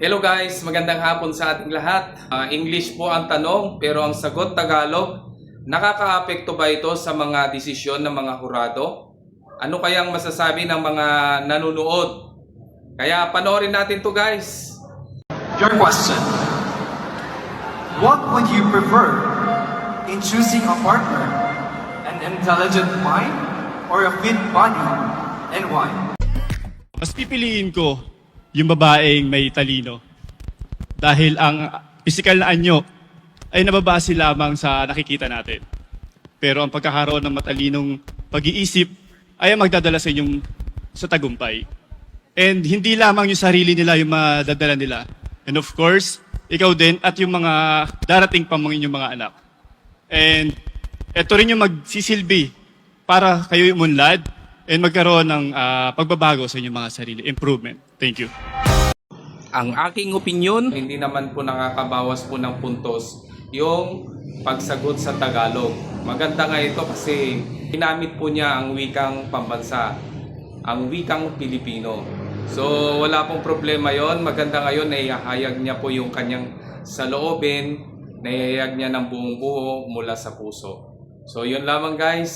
Hello guys, magandang hapon sa ating lahat. Ah, English po ang tanong pero ang sagot Tagalog. Nakakaapekto ba ito sa mga desisyon ng mga hurado? Ano kayang masasabi ng mga nanonood? Kaya panoorin natin to guys. Your question. What would you prefer in choosing a partner? An intelligent mind or a fit body? And why? Mas pipiliin ko yung babaeng may talino. Dahil ang physical na anyo ay nababase lamang sa nakikita natin. Pero ang pagkakaroon ng matalinong pag-iisip ay ang magdadala sa inyong sa tagumpay. And hindi lamang yung sarili nila yung madadala nila. And of course, ikaw din at yung mga darating pa mga inyong mga anak. And ito rin yung magsisilbi para kayo umunlad and magkaroon ng ah, pagbabago sa inyong mga sarili. Improvement. Thank you. Ang aking opinion, hindi naman po nakakabawas po ng puntos yung pagsagot sa Tagalog. Maganda nga ito kasi ginamit po niya ang wikang pambansa, ang wikang Pilipino. So wala pong problema yon. Maganda ngayon na ihahayag niya po yung kanyang saloobin, na ihahayag niya ng buong buo mula sa puso. So yun lamang guys.